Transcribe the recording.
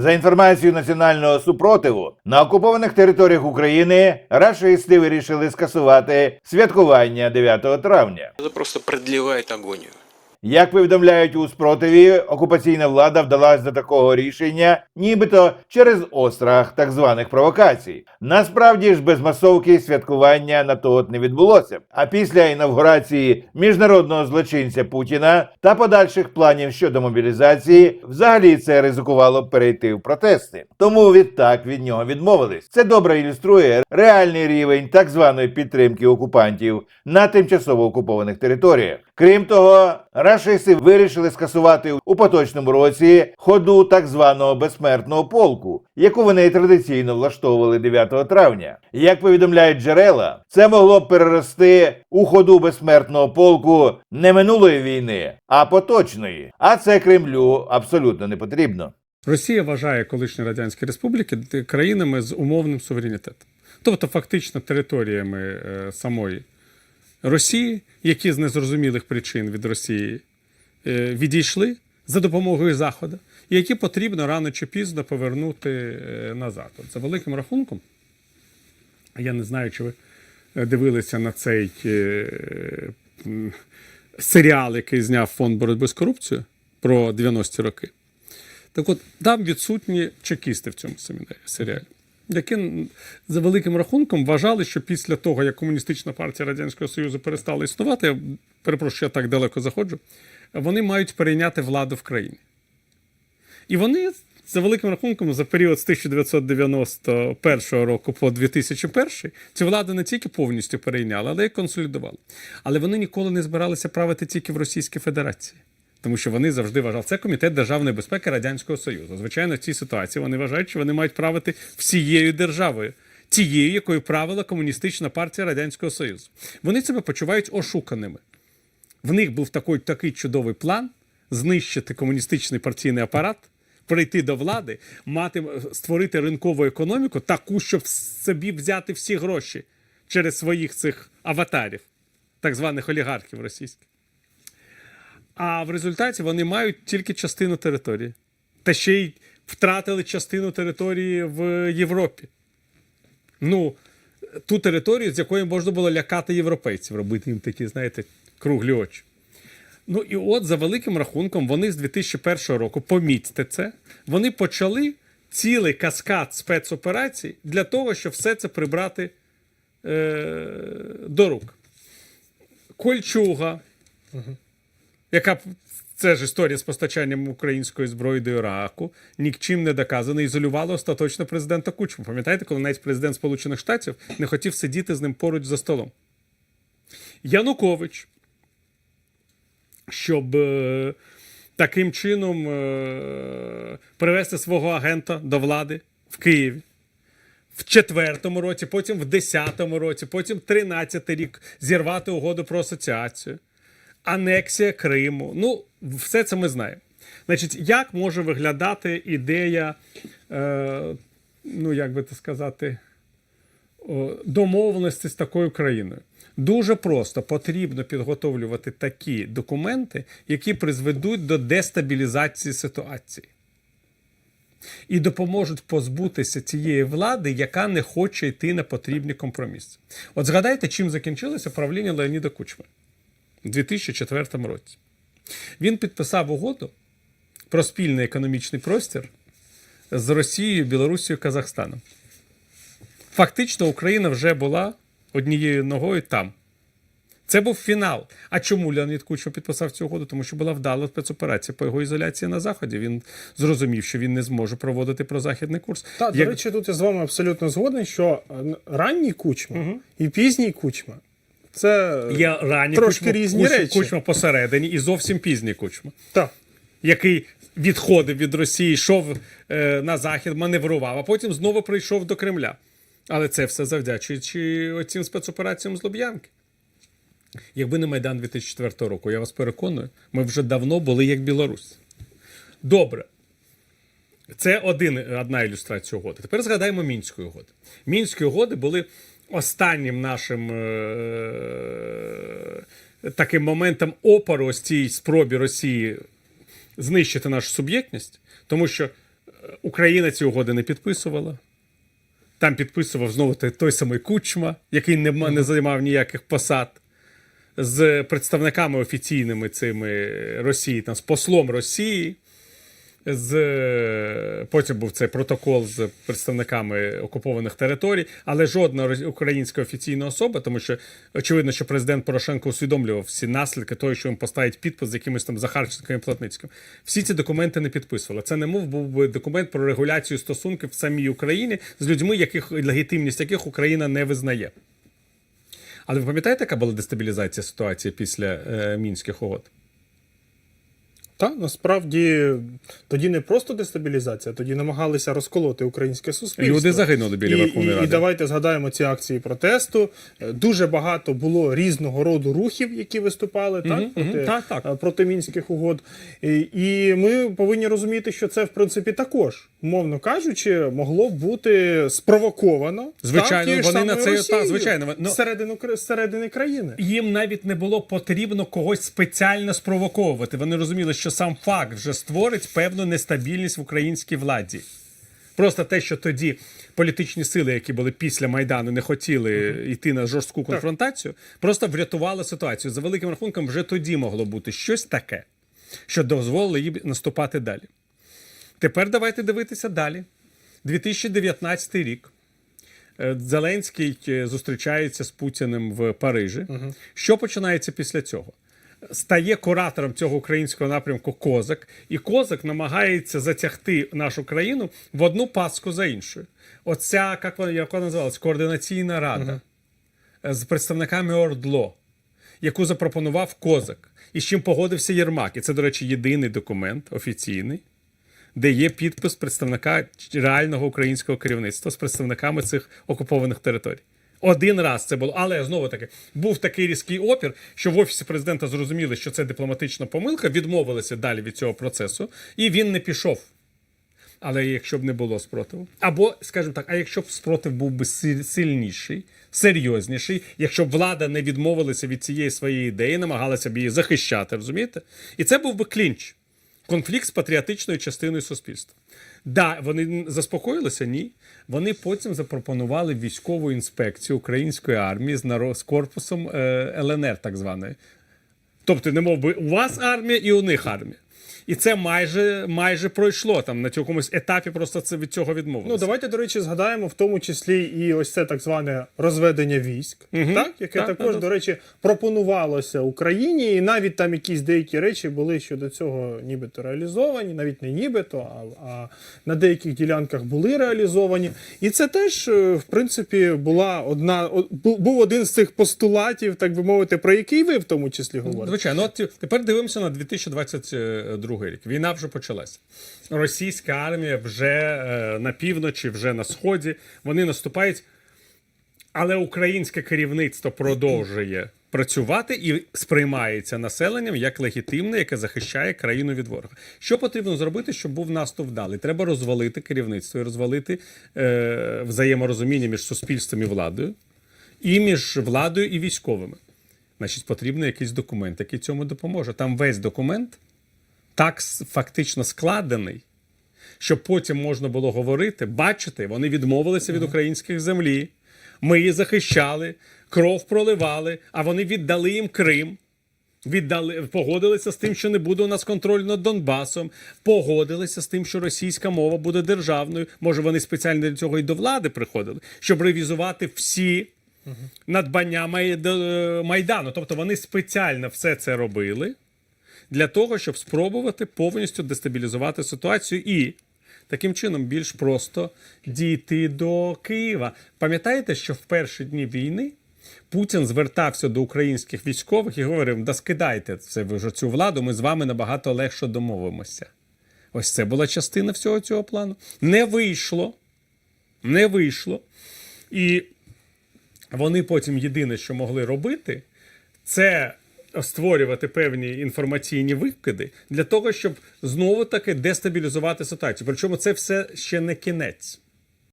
За інформацією національного супротиву, на окупованих територіях України рашисти вирішили скасувати святкування 9 травня. Це просто продлевает агонию. Як повідомляють у спротиві, окупаційна влада вдалась до такого рішення, нібито через острах так званих провокацій. Насправді ж без масовки святкування на то не відбулося. А після інавгурації міжнародного злочинця Путіна та подальших планів щодо мобілізації, взагалі це ризикувало перейти в протести. Тому відтак від нього відмовились. Це добре ілюструє реальний рівень так званої підтримки окупантів на тимчасово окупованих територіях. Крім того, рашисти вирішили скасувати у поточному році ходу так званого безсмертного полку, яку вони традиційно влаштовували 9 травня. Як повідомляють джерела, це могло б перерости у ходу безсмертного полку не минулої війни, а поточної. А це Кремлю абсолютно не потрібно. Росія вважає колишні радянські республіки країнами з умовним суверенітетом, тобто фактично територіями е, самої Росії, які з незрозумілих причин від Росії е, відійшли за допомогою Заходу, і які потрібно рано чи пізно повернути е, назад. От За великим рахунком, я не знаю, чи ви е, дивилися на цей серіал, який зняв фонд боротьби з корупцією про 90-ті роки. Так от, там відсутні чекісти в цьому серіалі, які за великим рахунком вважали, що після того, як комуністична партія Радянського Союзу перестала існувати, я перепрошую, я так далеко заходжу, вони мають перейняти владу в країні. І вони за великим рахунком за період з 1991 року по 2001 цю владу не тільки повністю перейняли, але й консолідували. Але вони ніколи не збиралися правити тільки в Російській Федерації. Тому що вони завжди вважали, це комітет державної безпеки Радянського Союзу. Звичайно, в цій ситуації вони вважають, що вони мають правити всією державою, тією, якою правила комуністична партія Радянського Союзу. Вони себе почувають ошуканими. В них був такий, такий чудовий план знищити комуністичний партійний апарат, прийти до влади, мати, створити ринкову економіку, таку, щоб собі взяти всі гроші через своїх цих аватарів, так званих олігархів російських. А в результаті вони мають тільки частину території. Та ще й втратили частину території в Європі. Ну, ту територію, з якої можна було лякати європейців, робити їм такі, знаєте, круглі очі. Ну і от за великим рахунком, вони з 2001 року, помітьте це, вони почали цілий каскад спецоперацій для того, щоб все це прибрати е- до рук. Кольчуга, яка це ж історія з постачанням української зброї до Іраку, нікчим не доказана, ізолювала остаточно президента Кучму. Пам'ятаєте, коли навіть президент Сполучених Штатів не хотів сидіти з ним поруч за столом? Янукович, щоб е, таким чином е, привести свого агента до влади в Києві. В четвертому році, потім в десятому році, потім тринадцятий рік зірвати угоду про асоціацію, анексія Криму. Ну, все це ми знаємо. Значить, як може виглядати ідея, е, ну як би це сказати, домовленості з такою країною? Дуже просто потрібно підготовлювати такі документи, які призведуть до дестабілізації ситуації і допоможуть позбутися цієї влади, яка не хоче йти на потрібні компроміси. От згадайте, чим закінчилося правління Леоніда Кучми у 2004 році. Він підписав угоду про спільний економічний простір з Росією, Білорусією, Казахстаном. Фактично, Україна вже була однією ногою там. Це був фінал. А чому Леонід Кучма підписав цю угоду? Тому що була вдала спецоперація по його ізоляції на заході. Він зрозумів, що він не зможе проводити прозахідний курс. Так, до речі, тут я з вами абсолютно згоден, що е, ранній кучма і пізній кучма це Є ранній трошки кучма, різні кучма, речі. кучма посередині і зовсім пізній кучма, Так. який відходив від Росії, йшов е, на захід, маневрував, а потім знову прийшов до Кремля. Але це все завдячуючи оцим спецопераціям з Луб'янки. Якби не Майдан 2004 року, я вас переконую, ми вже давно були як Білорусь. Добре. Це один, одна ілюстрація угоди. Тепер згадаємо Мінської угоди. Мінські угоди були останнім нашим е- таким моментом опору ось цій спробі Росії знищити нашу суб'єктність, тому що Україна ці угоди не підписувала. Там підписував знову той самий Кучма, який не, не займав ніяких посад. З представниками офіційними цими Росії, там, з послом Росії. З, потім був цей протокол з представниками окупованих територій, але жодна українська офіційна особа, тому що очевидно, що президент Порошенко усвідомлював всі наслідки того, що він поставить підпис з якимось там Захарченком і Платницьким. Всі ці документи не підписували. Це не мов був би документ про регуляцію стосунків в самій Україні з людьми, яких легітимність яких Україна не визнає. Але ви пам'ятаєте, яка була дестабілізація ситуації після е, мінських угод? Та насправді тоді не просто дестабілізація, тоді намагалися розколоти українське суспільство. Люди загинули біля і, Верховної і, Ради. І давайте згадаємо ці акції протесту. Е, Дуже багато було різного роду рухів, які виступали так, Мгм, проти, мгм, так, так. е, проти мінських угод. І, і ми повинні розуміти, що це в принципі також, мовно кажучи, могло бути спровоковано. Звичайно, так, вони на це- Росією так, звичайно, ну- зсередину кра- зсередини країни. їм навіть не було потрібно когось спеціально спровоковувати. Вони розуміли, що сам факт вже створить певну нестабільність в українській владі. Просто те, що тоді політичні сили, які були після Майдану, не хотіли йти на жорстку конфронтацію, просто врятували ситуацію. За великим рахунком, вже тоді могло бути щось таке, що дозволило їм наступати далі. Тепер давайте дивитися далі. 2019 рік. Е, Зеленський е, зустрічається з Путіним в Парижі. Що починається після цього? Стає куратором цього українського напрямку Козак, і Козак намагається затягти нашу країну в одну паску за іншою. Оця, як вона, як вона називалась, координаційна рада е, з представниками ОРДЛО, яку запропонував Козак, і з чим погодився Єрмак. І це, до речі, єдиний документ офіційний, де є підпис представника реального українського керівництва з представниками цих окупованих територій. Один раз це було, але знову таки був такий різкий опір, що в офісі президента зрозуміли, що це дипломатична помилка, відмовилися далі від цього процесу, і він не пішов. Але якщо б не було спротиву, або, скажімо так, а якщо б спротив був би сильніший, серйозніший, якщо б влада не відмовилася від цієї своєї ідеї, намагалася б її захищати, розумієте? І це був би клінч. Конфлікт з патріотичною частиною суспільства. Да, вони заспокоїлися? Ні. Вони потім запропонували військову інспекцію української армії з, наро- з корпусом е, ЛНР, так званої. Тобто, не мов би, у вас армія і у них армія. І це майже, майже пройшло там на якомусь етапі, просто це від цього відмовилися. Ну, давайте, до речі, згадаємо в тому числі і ось це так зване розведення військ, так? яке Так, також, так. до речі, пропонувалося Україні, і навіть там якісь деякі речі були щодо цього нібито реалізовані, навіть не нібито, а, а на деяких ділянках були реалізовані. І це теж, е, в принципі, була одна, був один з цих постулатів, так би мовити, про який ви в тому числі говорите. Звичайно, от тепер дивимося на 2022 рік. Війна вже почалася. Російська армія вже е, на півночі, вже на сході. Вони наступають, але українське керівництво продовжує працювати і сприймається населенням як легітимне, яке захищає країну від ворога. Що потрібно зробити, щоб був наступ вдалий? Треба розвалити керівництво і розвалити е, взаєморозуміння між суспільством і владою, і між владою і військовими. Значить, потрібен якийсь документ, який цьому допоможе. Там весь документ так фактично складений, щоб потім можна було говорити, бачите, вони відмовилися від українських землі. Ми її захищали, кров проливали, а вони віддали їм Крим. Віддали, погодилися з тим, що не буде у нас контролю над Донбасом. Погодилися з тим, що російська мова буде державною. Може, вони спеціально для цього і до влади приходили, щоб ревізувати всі надбання до- Майдану. Тобто вони спеціально все це робили для того, щоб спробувати повністю дестабілізувати ситуацію і таким чином більш просто дійти до Києва. Пам'ятаєте, що в перші дні війни Путін звертався до українських військових і говорив: да скидайте це ви вже цю владу, ми з вами набагато легше домовимося. Ось це була частина всього цього плану. Не вийшло. Не вийшло. І вони потім єдине, що могли робити, це створювати певні інформаційні викиди для того, щоб знову таки дестабілізувати ситуацію. Причому це все ще не кінець.